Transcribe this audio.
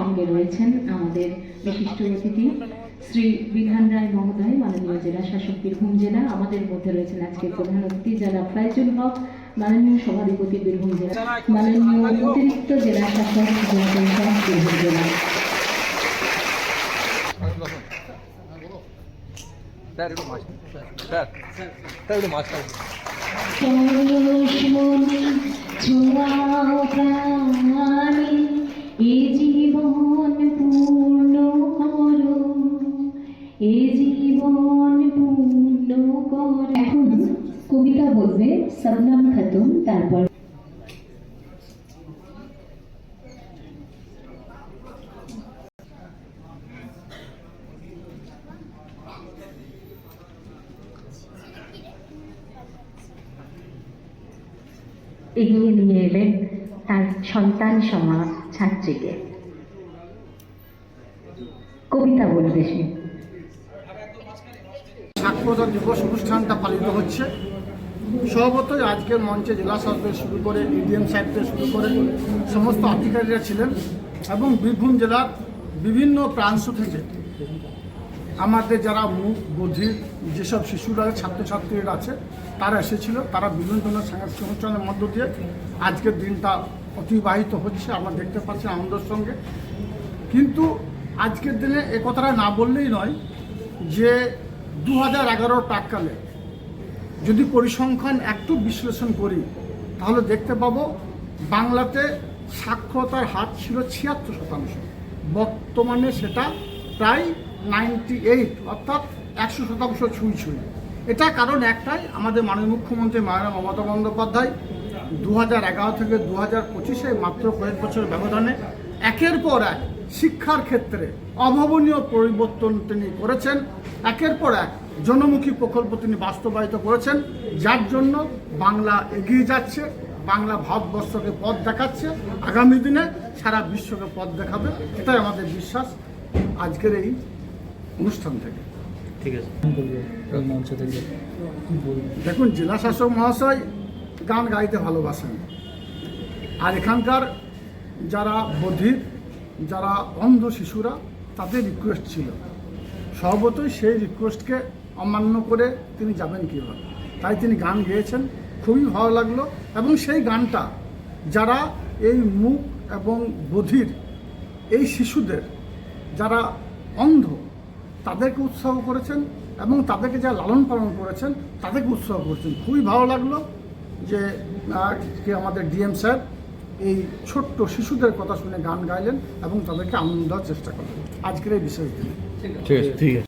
সঙ্গে রয়েছেন আমাদের বিশিষ্ট অতিথি শ্রী বিধান রায় মহোদয়, মাননীয় জেলা শাসক বীরভূম জেলা, আমাদের মধ্যে রয়েছেন আজকে প্রধান অতিথি জেলা ফয়জুল হক, মাননীয় সভাধিপতি বীরভূম জেলা, মাননীয় অতিরিক্ত জেলা শাসক বীরভূম জেলা। স্যার একটু মাছ স্যার স্যার একটু মাছ খাবেন এখন কবিতা বলবে সবনাম খাতুন, তারপর এগিয়ে নিয়ে এলেন তার সন্তান সমা ছাত্রীকে। কবিতা বলবে সে। সাক্ষরতা দিবস অনুষ্ঠানটা পালিত হচ্ছে। স্বভাবতই আজকের মঞ্চে জেলা শাসক শুরু করে ইডিএম সাহেব থেকে শুরু করে সমস্ত আধিকারিকরা ছিলেন এবং বীরভূম জেলার বিভিন্ন প্রাংশ থেকে আমাদের যারা মুখ বধির যেসব শিশুরা, ছাত্রছাত্রীরা আছে, তারা এসেছিল। তারা বিভিন্ন ধরনের সাংস্কৃতিক অনুষ্ঠানের মধ্য দিয়ে আজকের দিনটা অতিবাহিত হচ্ছে। আমরা দেখতে পাচ্ছি আনন্দের সঙ্গে। কিন্তু আজকের দিনে এ কথাটা না বললেই নয় যে দু হাজার এগারোর প্রাককালে যদি পরিসংখ্যান একটু বিশ্লেষণ করি, তাহলে দেখতে পাবো বাংলাতে সাক্ষরতার হার ছিল ছিয়াত্তর শতাংশ। বর্তমানে সেটা প্রায় নাইনটি এইট, অর্থাৎ একশো শতাংশ ছুঁই ছুঁই। এটা কারণ একটাই, আমাদের মাননীয় মুখ্যমন্ত্রী মায়েরা মমতা বন্দ্যোপাধ্যায় দু হাজার এগারো থেকে দু হাজার পঁচিশে মাত্র কয়েক বছর ব্যবধানে একের পর এক শিক্ষার ক্ষেত্রে অভাবনীয় পরিবর্তন তিনি করেছেন। একের পর এক জনমুখী প্রকল্প তিনি বাস্তবায়িত করেছেন যার জন্য বাংলা এগিয়ে যাচ্ছে বাংলা ভারতবর্ষকে পথ দেখাচ্ছে। আগামী দিনে সারা বিশ্বকে পথ দেখাবে এটাই আমাদের বিশ্বাস। আজকের এই অনুষ্ঠান থেকে। ঠিক আছে। দেখুন জেলা শাসক মহাশয় গান গাইতে ভালোবাসেন। আর এখানকার যারা বধির যারা অন্ধ শিশুরা, তাদের রিকোয়েস্ট ছিল। স্বভাবতই সেই রিকোয়েস্টকে অমান্য করে তিনি যাবেন কীভাবে? তাই তিনি গান গেয়েছেন, খুবই ভালো লাগল এবং সেই গানটা যারা এই মুখ এবং বধির, এই শিশুদের যারা অন্ধ, তাদেরকে উৎসাহ করেছেন এবং তাদেরকে যা লালন পালন করেছেন, তাদেরকে উৎসাহ করেছেন। খুবই ভালো লাগল যে আমাদের ডিএম স্যার এই ছোট্ট শিশুদের কথা শুনে গান গাইলেন এবং তাদেরকে আনন্দ দেওয়ার চেষ্টা করলেন। আজকের এই বিশেষ দিনে। ঠিক আছে। ঠিক আছে।